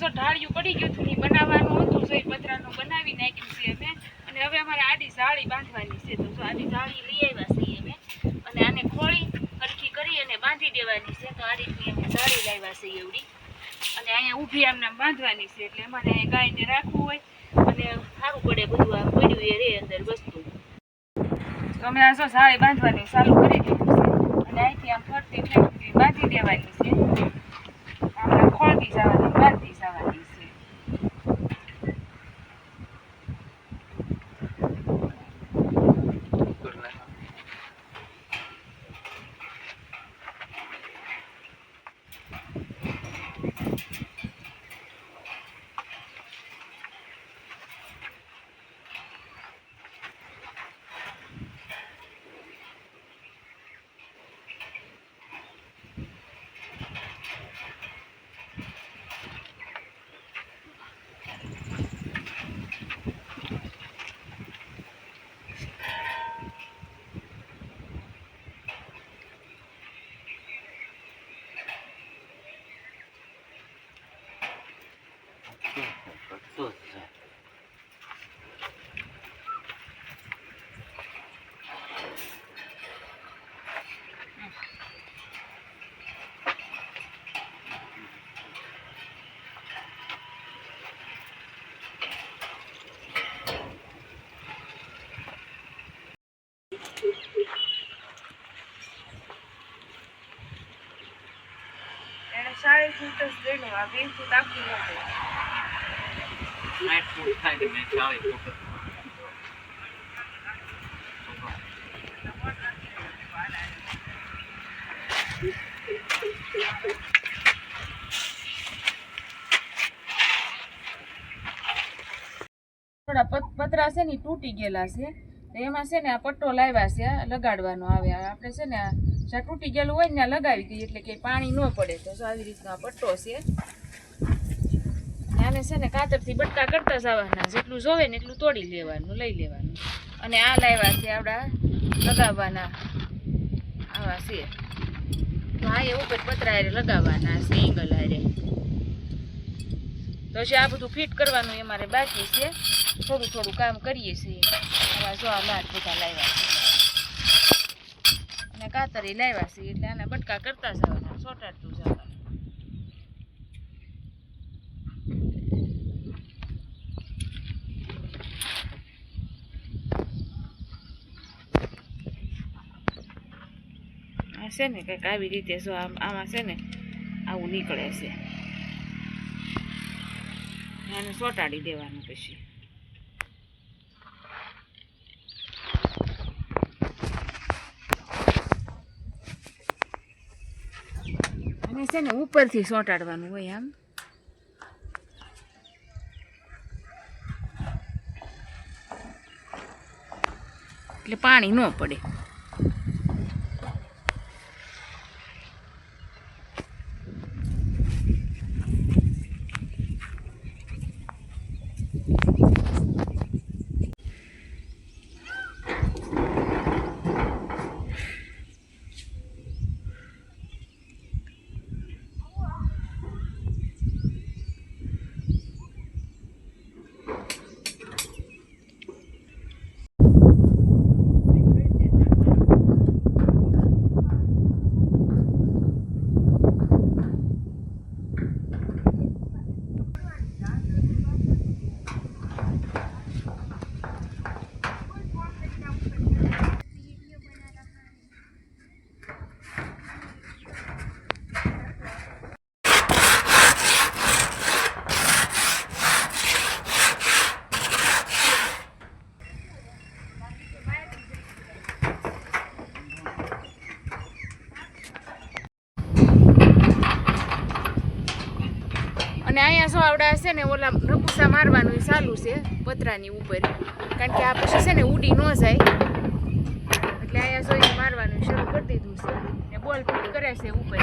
જો ઢાળિયું પડી ગયું બનાવવાનું હતું તો એ પતરાનું બનાવી નાખ્યું છે હવે અમારે આડી જાળી બાંધવાની છે, તો જો આડી લઈ આવ્યા છીએ અને આને ખોળી સરખી કરી અને બાંધી દેવાની છે, તો આ લાવ્યા છે એવડી. અને અહીંયા ઊભી આમને આમ બાંધવાની છે, એટલે અમારે અહીંયા ગાયને રાખવું હોય. અને સારું પડે બધું આ પડ્યું એ રે અંદર વસ્તુ. તો અમે આ જો જાળી બાંધવાની ચાલુ કરી દીધું છે. અને અહીંથી આમ ફરતી ફરતી બાંધી દેવાની છે. આપણે ખોલતી જવાની બાંધતી જવાની છે સાડી ફૂટ જ ગણ્યું આ બે ફૂટ આખું ન ગયું સાઠ ફૂટ થાય તો ચાલીસ ફૂટ થોડા પત- પતરા છે ને તૂટી ગયેલા છે. એમાં છે ને આ પટ્ટો લાવ્યા છે લગાડવાનો આવે. આપણે છે ને જ્યાં તૂટી ગયેલું હોય ને ત્યાં લગાવી દઈએ, એટલે કે પાણી ન પડે. તો આવી રીતનો આ પટ્ટો છે. આને છે ને કાતરથી બટકા કરતા જવાના, જેટલું જોવે ને એટલું તોડી લેવાનું, લઈ લેવાનું. અને આ લાવ્યા છે આપણા લગાવવાના. આવા છે. તો આ એ ઉપર પતરા લગાવવાના છે એંગલ હારે. તો જે આ બધું ફિટ કરવાનું એ મારે બાકી છે. થોડું થોડું કામ કરીએ છીએ. આવા જો આ માર બધા લાવ્યા છે. અને કાતરી લાવ્યા છે, એટલે આના બટકા કરતા જવાના ચોટાડતું જવાનું. છે ને કંઈક આવી રીતે જો આમ, આમાં છે ને આવું નીકળે છે. આને ચોંટાડી દેવાનું પછી. છે ને ઉપરથી ચોંટાડવાનું હોય આમ એટલે પાણી ન પડે. અને અહીંયા સો આવડા છે ને ઓલા રપુસા મારવાનું ચાલુ છે, પતરાની ઉપર. કારણ કે આ પછી છે ને ઉડી ન જાય. એટલે અહીંયા જોઈને મારવાનું શરૂ કરી દીધું છે. ને બોલ ફિટ કર્યા છે ઉપર.